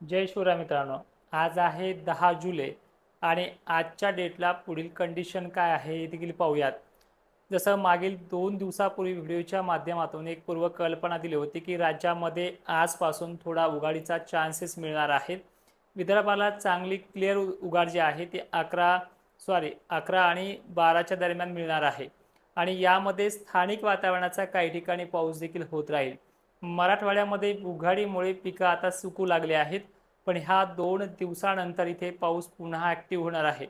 जय शिवराय मित्रांनो. आज आहे दहा जुलै आणि आजच्या डेटला पुढील कंडिशन काय आहे हे देखील पाहूयात. जसं मागील दोन दिवसापूर्वी व्हिडिओच्या माध्यमातून एक पूर्वकल्पना दिली होती की राज्यामध्ये आजपासून थोडा उघाडीचा चान्सेस मिळणार आहेत. विदर्भाला चांगली क्लिअर उघाड जी आहे ती अकरा सॉरी अकरा आणि बाराच्या दरम्यान मिळणार आहे. आणि यामध्ये स्थानिक वातावरणाचा काही ठिकाणी पाऊस देखील होत राहील. मराठवाड्यामध्ये उघाडीमुळे पिकं आता सुकू लागले आहेत पण ह्या दोन दिवसानंतर इथे पाऊस पुन्हा ॲक्टिव्ह होणार आहे.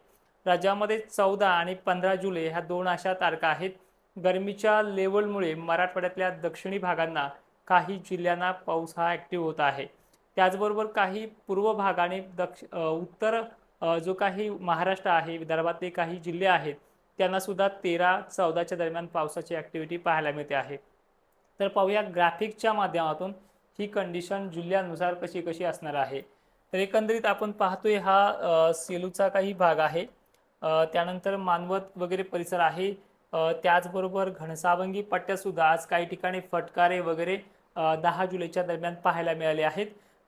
राज्यामध्ये चौदा आणि पंधरा जुलै ह्या दोन अशा तारखा आहेत. गरमीच्या लेवलमुळे मराठवाड्यातल्या दक्षिणी भागांना काही जिल्ह्यांना पाऊस हा ॲक्टिव्ह होत आहे. त्याचबरोबर काही पूर्व भागाने दक्ष उत्तर जो काही महाराष्ट्र आहे विदर्भातले काही जिल्हे आहेत त्यांनासुद्धा तेरा चौदाच्या दरम्यान पावसाची ॲक्टिव्हिटी पाहायला मिळते आहे. तर पाहूया ग्राफिकच्या माध्यमातून ही कंडिशन जिल्ह्यानुसार कशी कशी असणार आहे. तर एकंदरीत आपण पाहतोय हा सेलूचा काही भाग आहे. त्यानंतर मानवत वगैरे परिसर आहे. त्याचबरोबर घनसावंगी पट्ट्यासुद्धा आज काही ठिकाणी फटकारे वगैरे दहा जुलैच्या दरम्यान पाहायला मिळाले आहेत.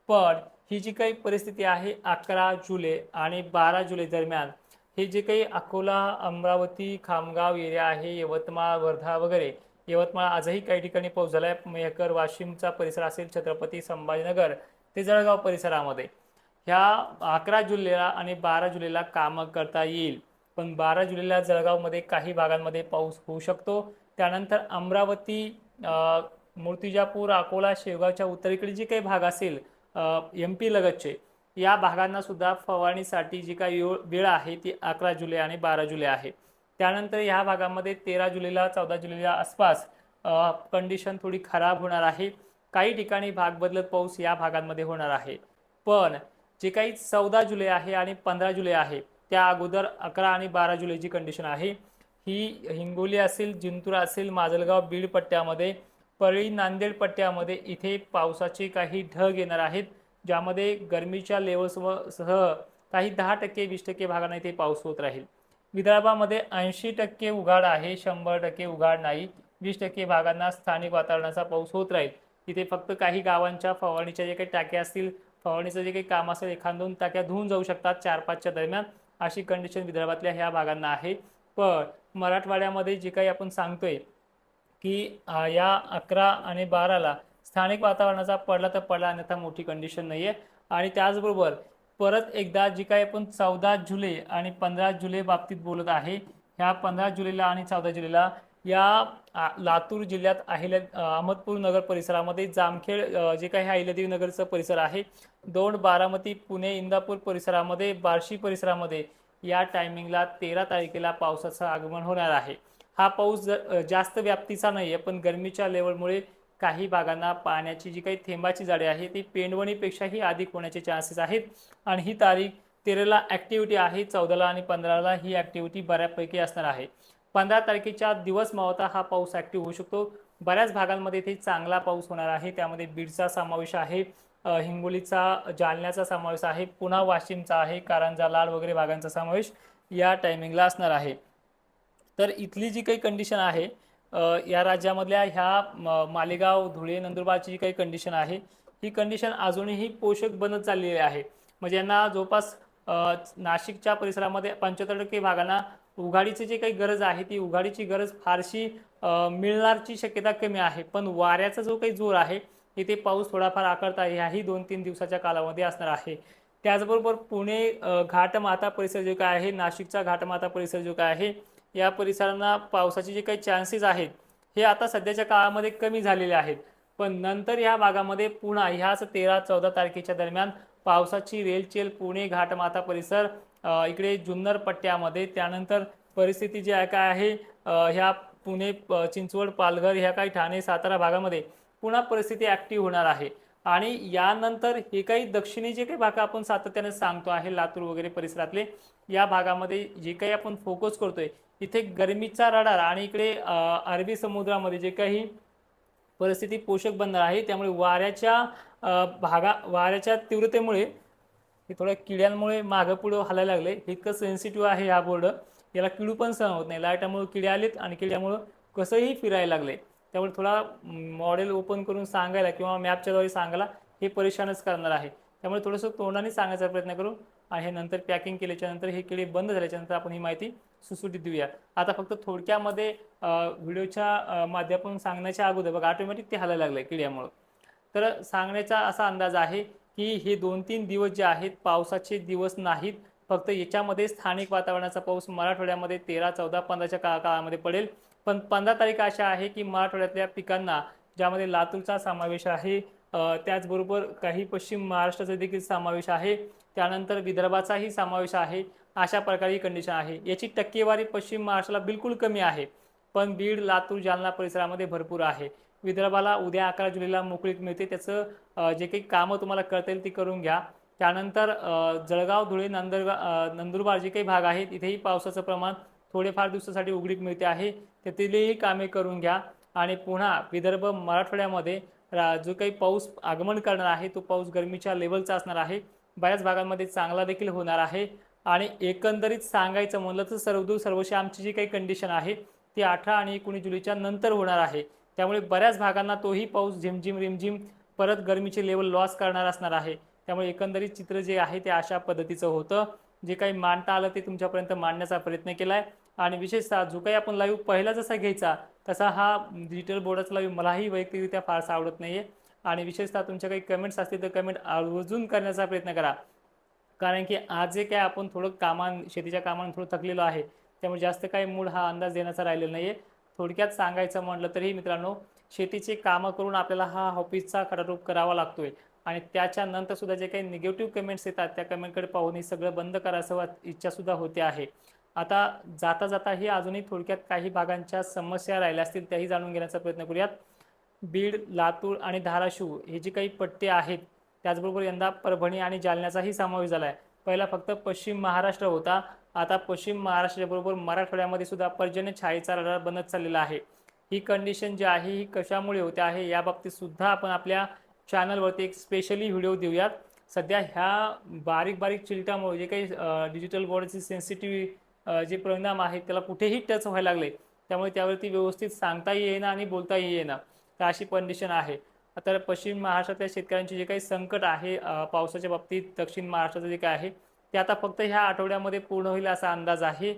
पण ही जी काही परिस्थिती आहे अकरा जुलै आणि बारा जुलै दरम्यान हे जे काही अकोला अमरावती खामगाव एरिया आहे यवतमाळ वर्धा वगैरे यवतमाळ आजही काही ठिकाणी पाऊस झाला आहे मेहकर वाशिमचा परिसर असेल छत्रपती संभाजीनगर ते जळगाव परिसरामध्ये. ह्या अकरा जुलैला आणि बारा जुलैला कामं करता येईल. पण बारा जुलैला जळगावमध्ये काही भागांमध्ये पाऊस होऊ शकतो. त्यानंतर अमरावती मूर्तिजापूर अकोला शेवगावच्या उत्तरेकडे जे काही भाग असेल एम पी लगतचे या भागांना सुद्धा फवारणीसाठी जी काही वेळ आहे ती अकरा जुलै आणि बारा जुलै आहे. त्यानंतर ह्या भागामध्ये तेरा जुलैला चौदा जुलैला आसपास कंडिशन थोडी खराब होणार आहे. काही ठिकाणी भाग बदलत पाऊस या भागांमध्ये होणार आहे. पण जे काही चौदा जुलै आहे आणि पंधरा जुलै आहे त्या अगोदर अकरा आणि बारा जुलैची कंडिशन आहे. ही हिंगोली असेल जिंतूर असेल माजलगाव बीड पट्ट्यामध्ये परळी नांदेड पट्ट्यामध्ये इथे पावसाचे काही ढग येणार आहेत. ज्यामध्ये गरमीच्या लेवल्ससह काही दहा टक्के वीस टक्के भागांना इथे पाऊस होत राहील. विदर्भामध्ये ऐंशी टक्के उघाड आहे शंभर टक्के उघाड नाही वीस टक्के भागांना स्थानिक वातावरणाचा पाऊस होत राहील. तिथे फक्त काही गावांच्या फवारणीच्या जे काही टाक्या असतील फवारणीचं जे काही काम असेल एखाद दोन टाक्या धुवून जाऊ शकतात चार पाचच्या दरम्यान. अशी कंडिशन विदर्भातल्या ह्या भागांना आहे. पण मराठवाड्यामध्ये जे काही आपण सांगतोय की या अकरा आणि बाराला स्थानिक वातावरणाचा पडला तर पडला अन्यथा मोठी कंडिशन नाही आहे आणि त्याचबरोबर परत एकदा जी काही आपण चौदा जुलै आणि पंधरा जुलै बाबतीत बोलत आहे ह्या पंधरा जुलैला आणि चौदा जुलैला या लातूर जिल्ह्यात अहिल्या अहमदपूर नगर परिसरामध्ये जामखेड जे काही अहिल्यादेवी नगरचं परिसर आहे दोन बारामती पुणे इंदापूर परिसरामध्ये बार्शी परिसरामध्ये या टायमिंगला तेरा तारखेला पावसाचं आगमन होणार आहे. हा पाऊस जास्त व्याप्तीचा नाही आहे पण गरमीच्या लेवलमुळे काही भागांना पाण्याची जी काही थेंबाची झाडे आहे ती पेंडवणीपेक्षाही अधिक होण्याचे चान्सेस आहेत. आणि ही तारीख तेराला ॲक्टिव्हिटी आहे चौदाला आणि पंधराला ही ॲक्टिव्हिटी बऱ्यापैकी असणार आहे. पंधरा तारखेच्या दिवस मावता हा पाऊस ॲक्टिव्ह होऊ शकतो. बऱ्याच भागांमध्ये इथे चांगला पाऊस होणार आहे. त्यामध्ये बीडचा समावेश आहे हिंगोलीचा जालन्याचा समावेश आहे पुन्हा वाशिमचा आहे कारंजा लाड वगैरे भागांचा समावेश या टायमिंगला असणार आहे. तर इथली जी काही कंडिशन आहे या राज्यामधल्या ह्या म- मालेगाव धुळे नंदुरबारची जी काही कंडिशन आहे ही कंडिशन अजूनही पोषक बनत चाललेली आहे. म्हणजे यांना जवळपास नाशिकच्या परिसरामध्ये पंच्याहत्तर टक्के भागांना उघाडीची जी काही गरज आहे ती उघाडीची गरज फारशी मिळणारची शक्यता कमी आहे. पण वाऱ्याचा जो काही जोर आहे इथे पाऊस थोडाफार आकारता ह्याही दोन तीन दिवसाच्या कालावधी असणार आहे. त्याचबरोबर पुणे घाटमाता परिसर जो काय आहे नाशिकचा घाटमाता परिसर जो काय आहे या परिसरांना पावसाचे जे काही चान्सेस आहेत हे आता सध्याच्या काळामध्ये कमी झालेले आहेत. पण नंतर ह्या भागामध्ये पुन्हा ह्याच तेरा चौदा तारखेच्या दरम्यान पावसाची रेलचेल पुणे घाटमाता परिसर इकडे जुन्नर पट्ट्यामध्ये त्यानंतर परिस्थिती जी आहे काय आहे ह्या पुणे चिंचवड पालघर ह्या काही ठाणे सातारा भागामध्ये पुन्हा परिस्थिती ॲक्टिव्ह होणार आहे. आणि यानंतर हे काही दक्षिणी जे काही भाग आपण सातत्याने सांगतो आहे लातूर वगैरे परिसरातले या भागामध्ये जे काही आपण फोकस करतोय इथे गरमीचा रडार आणि इकडे अरबी समुद्रामध्ये जे काही परिस्थिती पोषक बनणार आहे त्यामुळे वाऱ्याच्या भागा वाऱ्याच्या तीव्रतेमुळे हे थोड्या किड्यांमुळे मागं पुढं हलायला लागले. इतकं सेन्सिटिव्ह आहे हा बोर्ड. याला किडू पण सहन होत नाही. लाईटामुळे किडे आलेत आणि किड्यामुळं कसंही फिरायला लागले. त्यामुळे थोडा मॉडेल ओपन करून सांगायला किंवा मॅपच्याद्वारे सांगायला हे परेशानच करणार आहे. त्यामुळे थोडंसं तोंडाने सांगायचा प्रयत्न करू. आणि नंतर पॅकिंग केल्याच्यानंतर हे किडे बंद झाल्याच्यानंतर आपण ही माहिती सुसूटीत देऊया. आता फक्त थोडक्यामध्ये व्हिडिओच्या माध्यमातून सांगण्याच्या अगोदर बघा ऑटोमॅटिक ते हलायला लागलं किड्यामुळं. तर सांगण्याचा असा अंदाज आहे की हे दोन तीन दिवस जे आहेत पावसाचे दिवस नाहीत. फक्त याच्यामध्ये स्थानिक वातावरणाचा पाऊस मराठवाड्यामध्ये तेरा चौदा पंधराच्या काळा काळामध्ये पडेल. पण पंधरा तारीख अशा आहे की मराठवाड्यातल्या पिकांना ज्यामध्ये लातूरचा समावेश आहे त्याचबरोबर काही पश्चिम महाराष्ट्राचा देखील समावेश आहे. त्यानंतर विदर्भाचाही समावेश आहे. अशा प्रकारे कंडिशन आहे. याची टक्केवारी पश्चिम महाराष्ट्राला बिलकुल कमी आहे. पण बीड लातूर जालना परिसरामध्ये भरपूर आहे. विदर्भाला उद्या अकरा जुलैला मोकळीक मिळते. त्याचं जे काही कामं तुम्हाला करता येईल ती करून घ्या. त्यानंतर जळगाव धुळे नंदुरबार नंदुरबार जे काही भाग आहेत इथेही पावसाचं प्रमाण थोडेफार दिवसासाठी उघडीक मिळते आहे. तेथीलही कामे करून घ्या. आणि पुन्हा विदर्भ मराठवाड्यामध्ये रा जो काही पाऊस आगमन करणार आहे तो पाऊस गरमीच्या लेवलचा असणार आहे. बऱ्याच भागांमध्ये चांगला देखील होणार आहे. आणि एकंदरीत सांगायचं म्हणलं तर सर्वदूर सर्वशी आमची जी काही कंडिशन आहे ती अठरा आणि एकोणीस जुलैच्या नंतर होणार आहे. त्यामुळे बऱ्याच भागांना तोही पाऊस झिमझिम रिमझिम परत गरमीचे लेवल लॉस करणार असणार आहे. त्यामुळे एकंदरीत चित्र जे आहे ते अशा पद्धतीचं होतं. जे काही मांडता आलं ते तुमच्यापर्यंत मांडण्याचा प्रयत्न केला आहे आणि विशेषतः जो काही आपण लाईव्ह पहिला जसा घ्यायचा तसा हा डिजिटल बोर्डाचा लाईव्ह मलाही वैयक्तिकरित्या फारसा आवडत नाही आहे आणि विशेषतः तुमच्या काही कमेंट्स असतील तर कमेंट आवर्जून करण्याचा प्रयत्न करा. कारण की आज जे काय आपण थोडं कामां शेतीच्या कामांना थोडं थकलेलो आहे त्यामुळे जास्त काही मूळ हा अंदाज देण्याचा राहिलेला नाही आहे थोडक्यात सांगायचं म्हटलं तरी मित्रांनो शेतीचे कामं करून आपल्याला हा ऑफिसचा खडारूप करावा लागतोय. आणि त्याच्यानंतर सुद्धा जे काही निगेटिव्ह कमेंट्स येतात त्या कमेंटकडे पाहून हे सगळं बंद करायचं इच्छासुद्धा होते आहे. आता जाता जाता ही अजूनही थोडक्यात काही भागांच्या समस्या राहिल्या असतील त्याही जाणून घेण्याचा प्रयत्न करूयात. बीड लातूर आणि धाराशिव हे जे काही पट्टे आहेत त्याचबरोबर यंदा परभणी आणि जालन्याचाही समावेश झाला आहे पहिला फक्त पश्चिम महाराष्ट्र होता. आता पश्चिम महाराष्ट्राबरोबर मराठवाड्यामध्ये सुद्धा पर्जन्य छायेचा रडार बनत चाललेला आहे. ही कंडिशन जी आहे ही कशामुळे होते आहे याबाबतीत सुद्धा आपण आपल्या चॅनलवरती एक स्पेशली व्हिडिओ देऊयात. सध्या ह्या बारीक बारीक चिलटामुळे जे काही डिजिटल बोर्डचे सेन्सिटिव्ह जे परिणाम आहेत त्याला कुठेही टच व्हायला लागले. त्यामुळे त्यावरती व्यवस्थित सांगताही येईना आणि बोलताही येईना. तर अशी कंडिशन आहे. तर पश्चिम महाराष्ट्रातल्या शेतकऱ्यांचे जे काही संकट आहे पावसाच्या बाबतीत दक्षिण महाराष्ट्राचं जे काय आहे ते आता फक्त ह्या आठवड्यामध्ये पूर्ण होईल असा अंदाज आहे.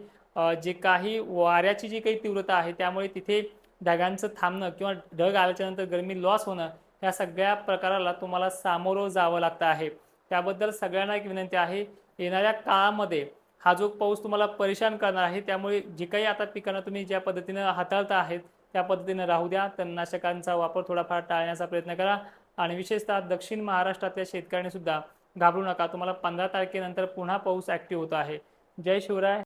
जे काही वाऱ्याची जी काही तीव्रता आहे त्यामुळे तिथे ढगांचं थांबणं किंवा ढग आल्याच्यानंतर गर्मी गरमी लॉस होणं ह्या सगळ्या प्रकाराला तुम्हाला सामोरं जावं लागतं आहे. त्याबद्दल सगळ्यांना एक विनंती आहे येणाऱ्या काळामध्ये हा जो पाऊस तुम्हाला परेशान करणार आहे त्यामुळे जे काही आता पिकांना तुम्ही ज्या पद्धतीनं हाताळता आहेत त्या पद्धतीनं राहू द्या. तणनाशकांचा वापर थोडाफार टाळण्याचा प्रयत्न करा. आणि विशेषतः दक्षिण महाराष्ट्रातल्या शेतकऱ्यांनी सुद्धा घाबरू नका. तुम्हाला पंधरा तारखेनंतर पुन्हा पाऊस ॲक्टिव्ह होत आहे. जय शिवराय.